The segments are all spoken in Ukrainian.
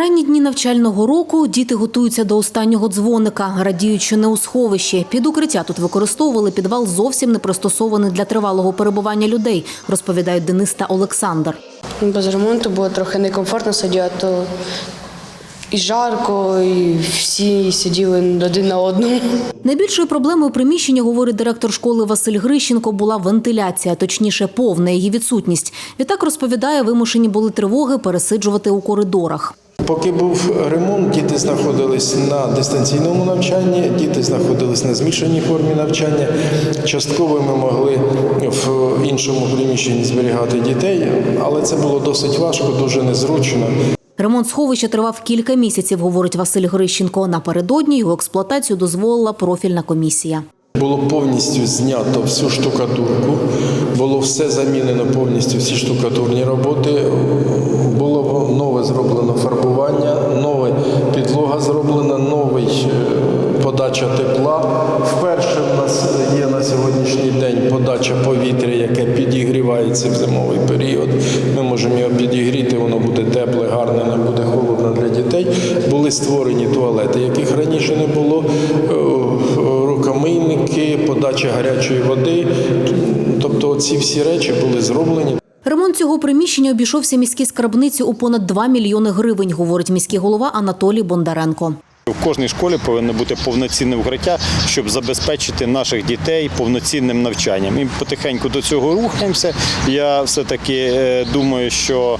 Ранні дні навчального року діти готуються до останнього дзвоника, радіють, що не у сховищі. Під укриття тут використовували підвал зовсім не пристосований для тривалого перебування людей, розповідають Денис та Олександр. Без ремонту було трохи некомфортно сидіти, то і жарко, і всі сиділи один на одному. Найбільшою проблемою приміщення, говорить директор школи Василь Грищенко, була вентиляція, точніше, повна її відсутність. Відтак розповідає, вимушені були тривоги пересиджувати у коридорах. Поки був ремонт, діти знаходились на дистанційному навчанні, діти знаходились на змішаній формі навчання. Частково ми могли в іншому приміщенні зберігати дітей, але це було досить важко, дуже незручно. Ремонт сховища тривав кілька місяців, говорить Василь Грищенко. Напередодні його експлуатацію дозволила профільна комісія. Було повністю знято всю штукатурку, було все замінено повністю всі штукатурні роботи. Нове зроблено фарбування, нова підлога зроблена, новий е, подача тепла. Вперше в нас є на сьогоднішній день подача повітря, яке підігрівається в зимовий період. Ми можемо його підігріти, воно буде тепле, гарне, не буде холодно для дітей. Були створені туалети, яких раніше не було. Е, Рукомийники, подача гарячої води. Тобто ці всі речі були зроблені. Ремонт цього приміщення обійшовся міській скарбниці у понад 2 мільйони гривень, говорить міський голова Анатолій Бондаренко. У кожній школі повинно бути повноцінне укриття, щоб забезпечити наших дітей повноцінним навчанням. І потихеньку до цього рухаємося. Я все-таки е, думаю, що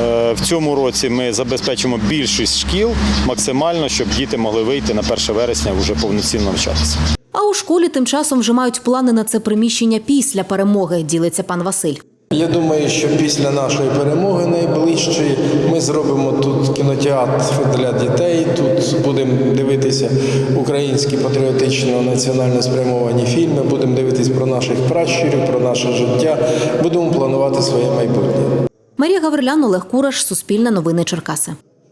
е, в цьому році ми забезпечимо більшість шкіл максимально, щоб діти могли вийти на 1 вересня вже повноцінно навчатися. А у школі тим часом вже мають плани на це приміщення після перемоги, ділиться пан Василь. Я думаю, що після нашої перемоги найближчої ми зробимо тут кінотеатр для дітей. Тут будемо дивитися українські патріотично національно спрямовані фільми, будемо дивитись про наших пращурів, про наше життя. Будемо планувати своє майбутнє. Марія Гаврилян, Олег Кураш, Суспільне новини Черкаси.